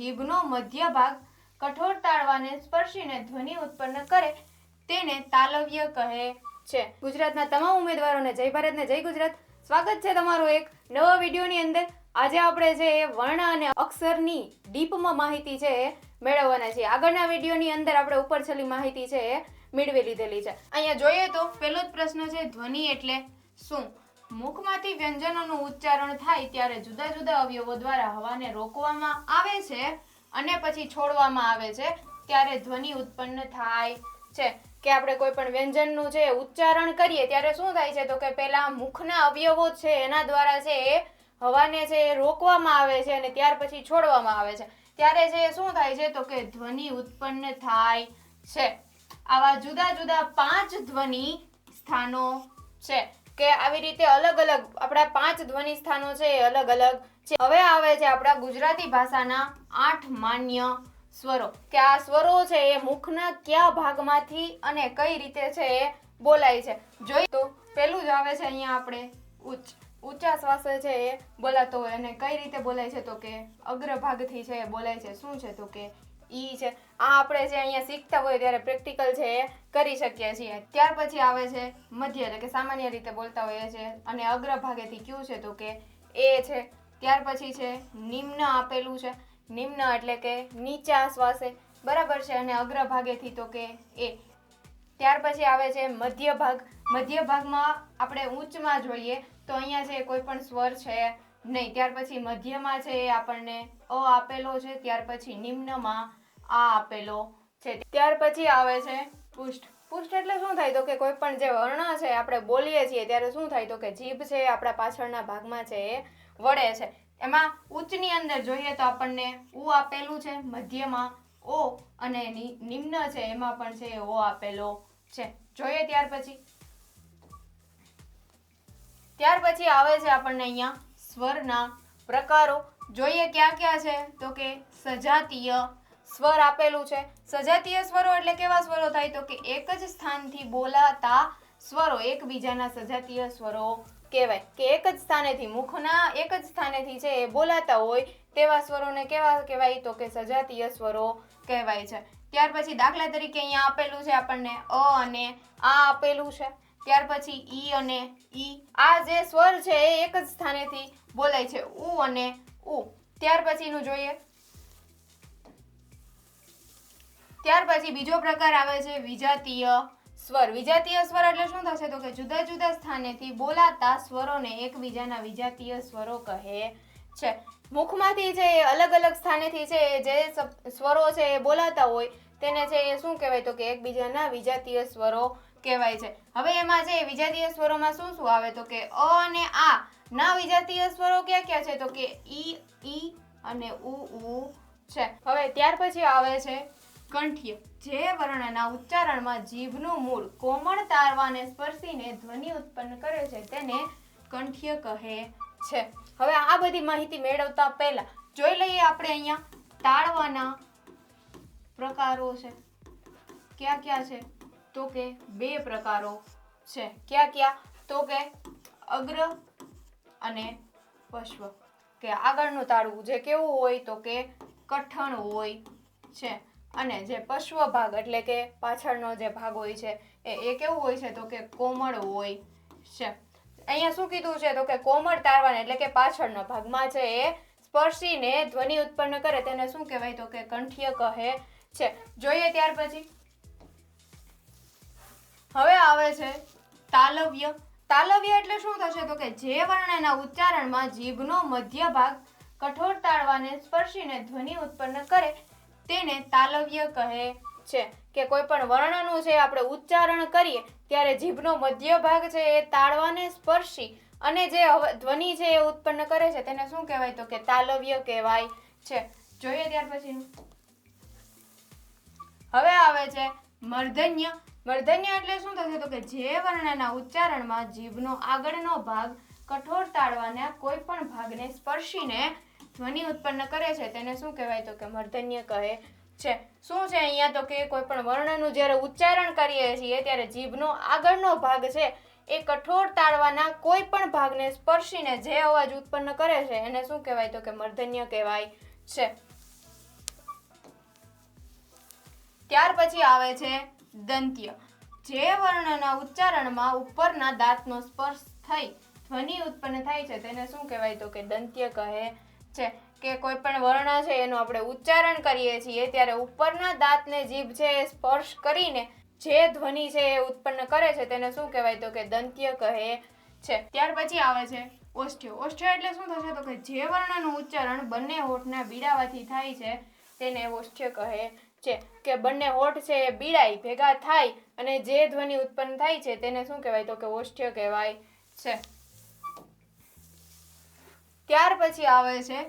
જીભનો મધ્ય ભાગ કઠોર તાળવાને સ્પર્શીને ધ્વનિ ઉત્પન્ન કરે તેને તાલવ્ય કહે છે. ગુજરાતના તમામ ઉમેદવારોને જય ભારત ને જય ગુજરાત. સ્વાગત છે તમારું એક નવા વિડીયોની અંદર. આજે આપણે જે વર્ણ અને અક્ષરની ડીપમાં માહિતી છે એ મેળવવાના છીએ. આગળના વિડીયોની અંદર આપણે ઉપર છેલ્લી માહિતી છે એ મેળવી લીધેલી છે. અહીંયા જોઈએ તો પહેલો જ પ્રશ્ન છે ધ્વનિ એટલે શું? મુખમાંથી વ્યંજનોનું ઉચ્ચારણ થાય ત્યારે જુદા જુદા અવયવો દ્વારા હવાને રોકવામાં આવે છે અને પછી છોડવામાં આવે છે ત્યારે ધ્વનિ ઉત્પન્ન થાય છે. કે આપણે કોઈ પણ વ્યંજનનું છે ઉચ્ચારણ કરીએ ત્યારે શું થાય છે તો કે પહેલાં મુખના અવયવો છે એના દ્વારા છે એ હવાને છે એ રોકવામાં આવે છે અને ત્યાર પછી છોડવામાં આવે છે. ત્યારે એ શું થાય છે તો કે ધ્વનિ ઉત્પન્ન થાય છે. આવા જુદા જુદા પાંચ ધ્વનિ સ્થાનો છે. કે આવી રીતે અલગ અલગ આપણા પાંચ ધ્વનિ સ્થાનો છે એ અલગ અલગ છે. હવે આવે છે આપણા ગુજરાતી ભાષાના આઠ માન્ય સ્વરો. કે આ સ્વરો છે એ મુખના કયા ભાગમાંથી અને કઈ રીતે છે એ બોલાય છે. જોઈ તો પેલું જ આવે છે અહીંયા આપણે ઉચ્ચ. ઊંચા શ્વાસે છે એ બોલાતો હોય અને કઈ રીતે બોલાય છે તો કે અગ્રભાગથી છે એ બોલાય છે. શું છે તો કે ઈ છે આ આપણે જે અહીંયા શીખતા હોય ત્યારે પ્રેક્ટિકલ છે એ કરી શકીએ છીએ. ત્યાર પછી આવે છે મધ્ય એટલે કે સામાન્ય રીતે બોલતા હોઈએ છે અને અગ્ર ભાગેથી કયું છે તો કે એ છે. ત્યાર પછી છે નિમ્ન આપેલું છે. નિમ્ન એટલે કે નીચા શ્વાસે બરાબર છે અને અગ્ર ભાગેથી તો કે એ. ત્યાર પછી આવે છે મધ્ય ભાગ. મધ્ય ભાગમાં આપણે ઉચ્ચમાં જોઈએ તો અહીંયા છે કોઈ પણ સ્વર છે નહીં. ત્યાર પછી મધ્યમાં છે એ આપણને અ આપેલો છે. ત્યાર પછી નિમ્નમાં આ આપેલો છે. ત્યાર પછી આવે છે પુષ્ટ પુષ્ટ એટલે શું થાય તો કે કોઈ પણ જે વર્ણ છે, આપણે બોલીએ છીએ ત્યારે શું થાય તો કે જીભ છે, આપણા પાછળના ભાગમાં છે એ વળે છે. એમાં ઉચ્ચની અંદર જોઈએ તો આપણને ઉ આપેલું છે, મધ્યમાં ઓ અને નિમ્ન છે, એમાં પણ છે ઓ આપેલો છે. જોઈએ ત્યાર પછી. ત્યાર પછી આવે છે આપણને અહીંયા સ્વરના પ્રકારો. જોઈએ ક્યાં ક્યાં છે તો કે સજાતીય સ્વર આપેલું છે. સજાતીય સ્વરો એટલે કેવા સ્વરો થાય? તો કે એક જ સ્થાનથી બોલાતા સ્વરો, એકબીજાના સજાતીય સ્વરો કહેવાય. કે એક જ સ્થાનેથી, મુખના એક જ સ્થાનેથી છે એ બોલાતા હોય, તેવા સ્વરોને કેવા કહેવાય? તો કે સજાતીય સ્વરો કહેવાય છે. ત્યાર પછી દાખલા તરીકે અહીંયા આપેલું છે આપણને અ અને આ આપેલું છે. ત્યાર પછી ઈ અને ઈ. આ જે સ્વર છે એ એક જ સ્થાનેથી બોલાય છે. ઉ અને ઉ. ત્યાર પછીનું જોઈએ. ત્યાર પછી બીજો પ્રકાર આવે છે વિજાતીય સ્વર. વિજાતીય સ્વર એટલે શું થશે? તો કે જુદા જુદા સ્થાનેથી બોલાતા સ્વરોને એકબીજાના વિજાતીય સ્વરો કહે છે. મુખમાંથી જે અલગ અલગ સ્થાનેથી છે, જે સ્વરો છે એ બોલાતા હોય, તેને છે એ શું કહેવાય? તો કે એકબીજાના વિજાતીય સ્વરો કહેવાય છે. હવે એમાં છે વિજાતીય સ્વરોમાં શું શું આવે? તો કે અ અને આ. ના વિજાતીય સ્વરો ક્યાં ક્યાં છે? તો કે ઈ ઈ અને ઉ ઉ છે. હવે ત્યાર પછી આવે છે કંઠ્ય, જે વર્ણના ઉચ્ચારણમાં જીભનું મૂળ કોમળ તારવાને સ્પર્શીને ધ્વનિ ઉત્પન્ન કરે છે તેને કંઠ્ય કહે છે. હવે આ બધી માહિતી મેળવતા પહેલા જોઈ લઈએ આપણે અહીંયા તાળવાના પ્રકારો છે. ક્યાં ક્યાં છે? તો કે બે પ્રકારો છે. ક્યાં ક્યાં? તો કે અગ્ર અને પશ્વ. કે આગળનું તાળવું જે કેવું હોય તો કે કઠણ હોય છે. અને જે પશ્વ ભાગ એટલે કે પાછળનો જે ભાગ હોય છે, એ એ કેવું હોય છે તો કે કોમળ હોય છે. અહીંયા શું કીધું છે તો કે કોમળ તારવાને એટલે કે પાછળના ભાગમાં છે એ સ્પર્શીને ધ્વનિ ઉત્પન્ન કરે, તેને શું કહેવાય તો કે કંઠ્ય કહે છે. જોઈએ ત્યાર પછી. હવે આવે છે તાલવ્ય. તાલવ્ય એટલે શું થશે તો કે જે વર્ણના ઉચ્ચારણમાં જીભનો મધ્ય ભાગ કઠોર તાળવાને સ્પર્શીને ધ્વનિ ઉત્પન્ન કરે તેને તાલવ્ય કહે છે કે કોઈ પણ વર્ણનું છે આપણે ઉચ્ચારણ કરીએ, ત્યારે જીભનો મધ્ય ભાગ છે એ તાળવાને સ્પર્શી અને જે ધ્વનિ છે એ ઉત્પન્ન કરે છે, તેને શું કહેવાય? તો કે તાલવ્ય કહેવાય છે. જોઈએ ત્યાર પછી. હવે આવે છે મર્ધન્ય મર્ધન્ય એટલે શું થશે? તો કે જે વર્ણના ઉચ્ચારણમાં જીભનો આગળનો ભાગ કઠોર તાળવાના કોઈ પણ ભાગને સ્પર્શીને ધ્વનિ ઉત્પન્ન કરે છે, તેને શું કહેવાય? તો કે મર્ધન્ય કહે છે. શું છે અહીંયા? તો કે કોઈ પણ વર્ણનું જ્યારે ઉચ્ચારણ કરીએ છીએ, ત્યારે જીભનો આગળનો ભાગ છે, એ કઠોર તાળવાના કોઈ પણ ભાગને સ્પર્શીને જે અવાજ ઉત્પન્ન કરે છે, એને શું કહેવાય? તો કે મર્ધન્ય કહેવાય છે. ત્યાર પછી આવે છે દંત્ય. જે વર્ણના ઉચ્ચારણમાં ઉપરના દાંતનો સ્પર્શ થઈ, ધ્વનિ ઉત્પન્ન થાય છે, તેને શું કહેવાય? તો કે દંત્ય કહે છે કે કોઈ પણ વર્ણ છે એનું આપણે ઉચ્ચારણ કરીએ છીએ, ત્યારે ઉપરના દાંતને જીભ છે એ સ્પર્શ કરીને જે ધ્વનિ છે એ ઉત્પન્ન કરે છે, તેને શું કહેવાય તો કે દંત્ય કહે છે. ત્યાર પછી આવે છે ઓષ્ઠ્ય. ઓષ્ઠ્ય એટલે શું થશે તો કે જે વર્ણનું ઉચ્ચારણ બંને હોઠના બીડાવાથી થાય છે, તેને ઓષ્ઠ્ય કહે છે. કે બંને હોઠ છે એ બીડાઈ, ભેગા થાય અને જે ધ્વનિ ઉત્પન્ન થાય છે, તેને શું કહેવાય તો કે ઓષ્ઠ્ય કહેવાય છે. ત્યાર પછી આવે છે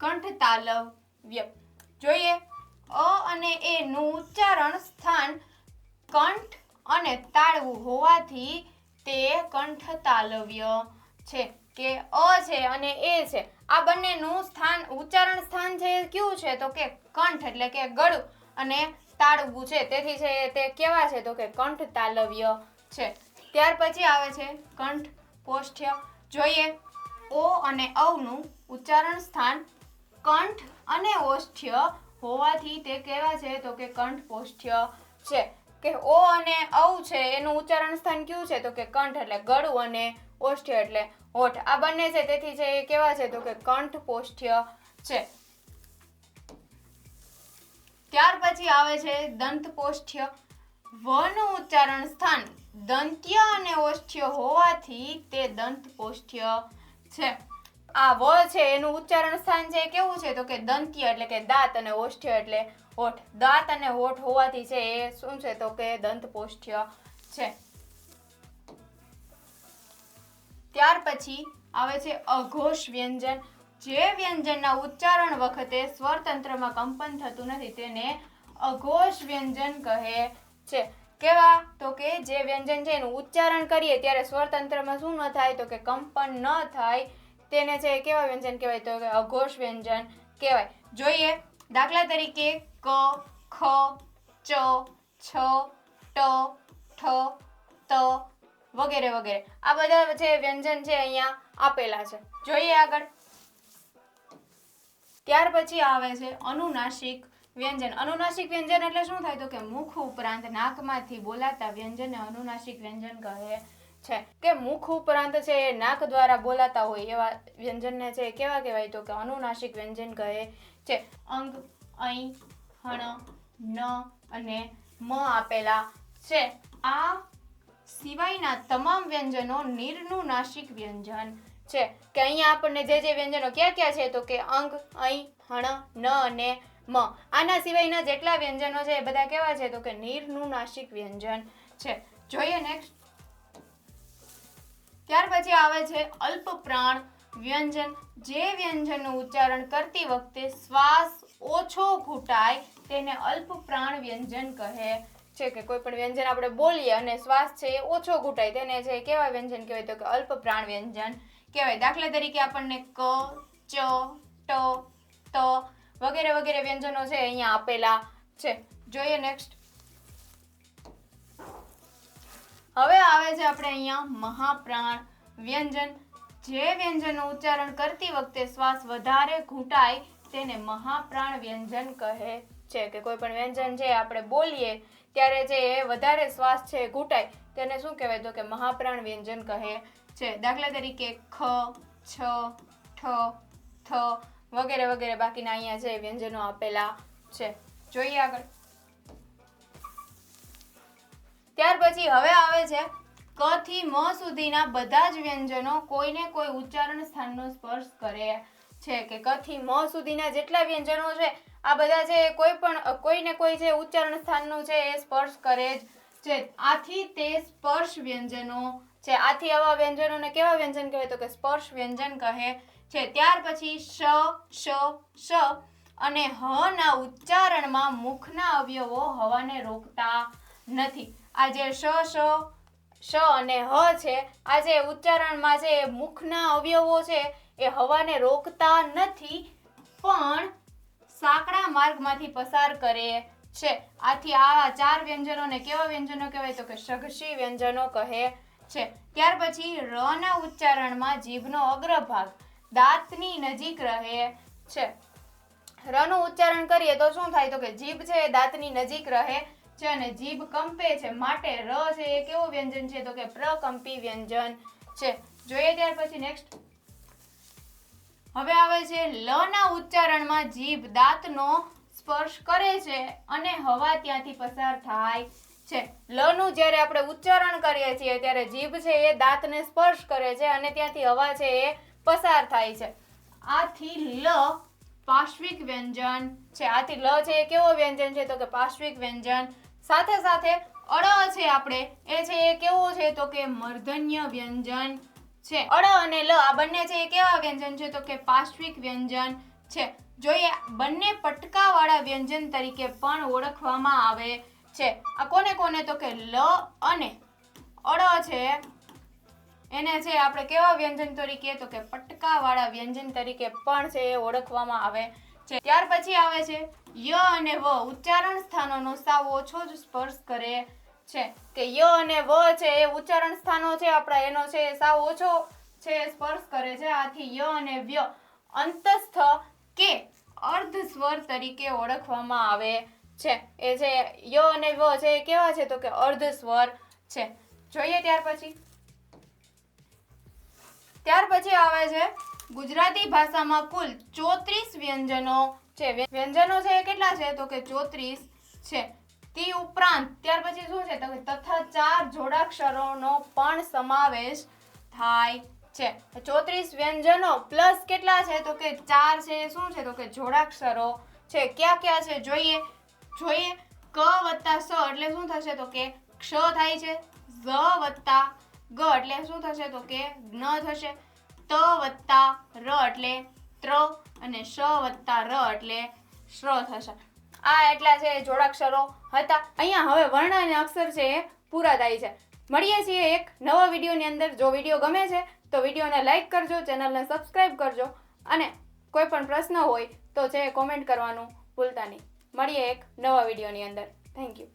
કંઠ તાલવ્ય જોઈએ. અ અને એ નું ઉચ્ચારણ સ્થાન કંઠ અને તાળવું હોવાથી તે કંઠ તાલવ્ય છે કે અ છે અને એ છે. આ બંનેનું સ્થાન ઉચ્ચારણ સ્થાન છે એ કયું છે? તો કે કંઠ એટલે કે ગળું અને તાળવું છે. તેથી છે તે કેવા છે? તો કે કંઠ તાલવ્ય છે. ત્યાર પછી આવે છે કંઠ પોષ્ઠ્ય. જોઈએ. ઓ અને અવનું ઉચ્ચારણ સ્થાન કંઠ અને ઓષ્ઠ્ય હોવાથી તે કેવા છે તો કે કંઠ પોષ્ઠ્ય છે. કે ઓ અને ઔ છે, એનું ઉચ્ચારણ સ્થાન કયું છે? તો કે કંઠ એટલે ગળું અને ઓષ્ઠ્ય એટલે હોઠ. આ બંને છે, તેથી છે, એ કેવા છે તો કે કંઠ પોષ્ઠ્ય છે. ત્યાર પછી આવે છે દંત પોષ્ઠ્ય. વનું ઉચ્ચારણ સ્થાન દંત્ય અને ઓષ્ઠ્ય હોવાથી તે દંત પોષ્ઠ્ય છે. આ વ છે, એનું ઉચ્ચારણ સ્થાન છે કેવું છે? તો કે દંત્ય એટલે કે દાંત અને ઓષ્ઠ્ય એટલે હોઠ. દાંત અને હોઠ હોવાથી છે એ શું છે? તો કે દંત પોષ્ઠ્ય છે. ત્યાર પછી આવે છે અઘોષ વ્યંજન. જે વ્યંજનના ઉચ્ચારણ વખતે સ્વરતંત્રમાં કંપન થતું નથી તેને અઘોષ વ્યંજન કહે છે. કેવા? તો કે જે વ્યંજન છે એનું ઉચ્ચારણ કરીએ ત્યારે સ્વરતંત્રમાં શું ન થાય? તો કે કંપન ન થાય. તેને છે કેવા વ્યંજન કહેવાય? તો કે અઘોષ વ્યંજન કહેવાય. જોઈએ. દાખલા તરીકે ક, ખ, ચ, છ, ટ, ઠ, ત વગેરે વગેરે. આ બધા જે વ્યંજન છે અહીંયા આપેલા છે. જોઈએ આગળ. ત્યાર પછી આવે છે અનુનાસિક વ્યંજન. અનુનાસિક વ્યંજન એટલે શું થાય? તો કે મુખ ઉપરાંત નાકમાંથી બોલાતા વ્યંજનને અનુનાસિક વ્યંજન કહે છે. કે મુખ ઉપરાંત છે એ નાક દ્વારા બોલાતા હોય એવા વ્યંજનને છે કેવા કહેવાય? તો કે અનુનાસિક વ્યંજન કહે છે. અંગ અહીં હણ, ન અને મ આપેલા છે. આ સિવાયના તમામ વ્યંજનો નિર્નુનાસિક વ્યંજન છે. કે અહીંયા આપણને જે જે વ્યંજનો ક્યાં ક્યાં છે? તો કે અંગ અહીં હણ, ન અને મ, આના સિવાયના જેટલા વ્યંજનો છે એ બધા કેવા છે? તો કે નિર્નુનાસિક વ્યંજન છે. જોઈએ નેક્સ્ટ ત્યાર પછી આવે છે અલ્પ પ્રાણ વ્યંજન. જે વ્યંજનનું ઉચ્ચારણ કરતી વખતે શ્વાસ ઓછો ઘૂંટાય તેને અલ્પ પ્રાણ વ્યંજન કહે છે કે કોઈ પણ વ્યંજન આપણે બોલીએ અને શ્વાસ છે એ ઓછો ઘૂંટાય. તેને છે કેવા વ્યંજન કહેવાય? તો કે અલ્પ પ્રાણ વ્યંજન કહેવાય. દાખલા તરીકે આપણને ક, ચ, ટ, ત વગેરે વગેરે વ્યંજનો છે અહીંયા આપેલા છે. જોઈએ નેક્સ્ટ હવે આવે છે આપણે અહીંયા મહાપ્રાણ વ્યંજન. જે વ્યંજનનું ઉચ્ચારણ કરતી વખતે શ્વાસ વધારે ઘૂંટાય તેને મહાપ્રાણ વ્યંજન કહે છે. કે કોઈ પણ વ્યંજન છે આપણે બોલીએ ત્યારે જે વધારે શ્વાસ છે ઘૂંટાય તેને શું કહેવાય? તો કે મહાપ્રાણ વ્યંજન કહે છે. દાખલા તરીકે ખ, છ, ઠ, થ વગેરે વગેરે બાકીના અહીંયા જે વ્યંજનો આપેલા છે. જોઈએ આગળ. ત્યાર પછી હવે આવે છે ક થી મ સુધીના બધા જ વ્યંજનો કોઈને કોઈ ઉચ્ચારણ સ્થાનનો સ્પર્શ કરે છે કે ક થી મ સુધીના જેટલા વ્યંજનો છે, આ બધા જે કોઈ પણ, કોઈને કોઈ જે ઉચ્ચારણ સ્થાનનું છે એ સ્પર્શ કરે જ છે. આથી તે સ્પર્શ વ્યંજનો છે. આથી આવા વ્યંજનોને કેવા વ્યંજન કહેવાય? તો કે સ્પર્શ વ્યંજન કહે છે. ત્યાર પછી શ શ શ અને હ ના ઉચ્ચારણમાં મુખના અવયવો હવાને રોકતા નથી. આ જે શ શ શ અને હ છે. આ જે ઉચ્ચારણમાં જે મુખના અવયવો છે એ હવાને રોકતા નથી, પણ સાંકડા માર્ગમાંથી પસાર કરે છે. આથી આ ચાર વ્યંજનોને કેવા વ્યંજનો કહેવાય? તો કે સઘસી વ્યંજનો કહે છે. ત્યાર પછી ર ના ઉચ્ચારણમાં જીભનો અગ્રભાગ. દાંતની નજીક રહે છે. રનું ઉચ્ચારણ કરીએ તો શું થાય? તો કે જીભ છે એ દાંતની નજીક રહે છે અને જીભ કંપે છે. માટે ર છે એ કેવું વ્યંજન છે? તો કે પ્રકંપી વ્યંજન છે. જોઈએ ત્યાર પછી નેક્સ્ટ હવે આવે છે લ ના ઉચ્ચારણમાં જીભ દાંતનો સ્પર્શ કરે છે અને હવા ત્યાંથી પસાર થાય છે. લ નું જ્યારે આપણે ઉચ્ચારણ કરીએ છીએ ત્યારે જીભ છે એ દાંતને સ્પર્શ કરે છે અને ત્યાંથી હવા છે એ પસાર થાય છે. આથી લ પાશ્વિક વ્યંજન છે. આથી લ છે એ કેવો વ્યંજન છે? તો કે પાશ્વિક વ્યંજન. સાથે સાથે અડ છે આપણે. એ છે એ કેવો છે? તો કે મર્ધન્ય વ્યંજન છે. અડ અને લ આ બંને છે એ કેવા વ્યંજન છે? તો કે પાશ્વિક વ્યંજન છે. જોઈએ, બંને પટકાવાળા વ્યંજન તરીકે પણ ઓળખવામાં આવે છે. આ કોને કોને? તો કે લ અને અડ છે. એને છે આપણે કેવા વ્યંજન તરીકે તો કે પટકાવાળા વ્યંજન તરીકે પણ છે એ ઓળખવામાં આવે છે. ત્યાર પછી આવે છે ય અને વ. ઉચ્ચારણ સ્થાનોનો સાવ ઓછો જ સ્પર્શ કરે છે. કે ય અને વ છે એ ઉચ્ચારણ સ્થાનો છે, આપણા એનો છે એ સાવ ઓછો છે સ્પર્શ કરે છે. આથી ય અને વ્ય. અંતસ્થ કે અર્ધ સ્વર તરીકે ઓળખવામાં આવે છે. એ છે ય અને વ છે એ કેવા છે તો કે અર્ધ સ્વર છે. જોઈએ ત્યાર પછી. ત્યાર પછી આવે છે ગુજરાતી ભાષામાં કુલ ચોત્રીસ વ્યંજનો છે. વ્યંજનો છે એ કેટલા છે? તો કે ચોત્રીસ છે. તે ઉપરાંત ત્યાર પછી શું છે? તો કે તથા ચાર જોડાક્ષરોનો પણ સમાવેશ થાય છે. ચોત્રીસ વ્યંજનો પ્લસ કેટલા છે? તો કે ચાર છે શું છે? તો કે જોડાક્ષરો છે. ક્યાં ક્યાં છે? જોઈએ. જોઈએ. ક વત્તા સ એટલે શું થશે? તો કે ક્ષ થાય છે. ઝ વત્તા ગ એટલે શું થશે તો કે જ્ઞ થશે? ત વત્તા ર એટલે ત્ર અને શ વત્તા ર એટલે શ્ર થશે. આ એટલા છે જોડાક્ષરો હતા. અહીંયા હવે વર્ણ અને અક્ષર છે એ પૂરા થાય છે. મળીએ છીએ એક નવા વિડીયોની અંદર. જો વીડિયો ગમે છે, તો વિડીયોને લાઈક કરજો, ચેનલને સબસ્ક્રાઈબ કરજો અને કોઈ પણ પ્રશ્ન હોય તો છે કોમેન્ટ કરવાનું ભૂલતા નહીં. મળીએ એક નવા વિડીયોની અંદર. Thank you.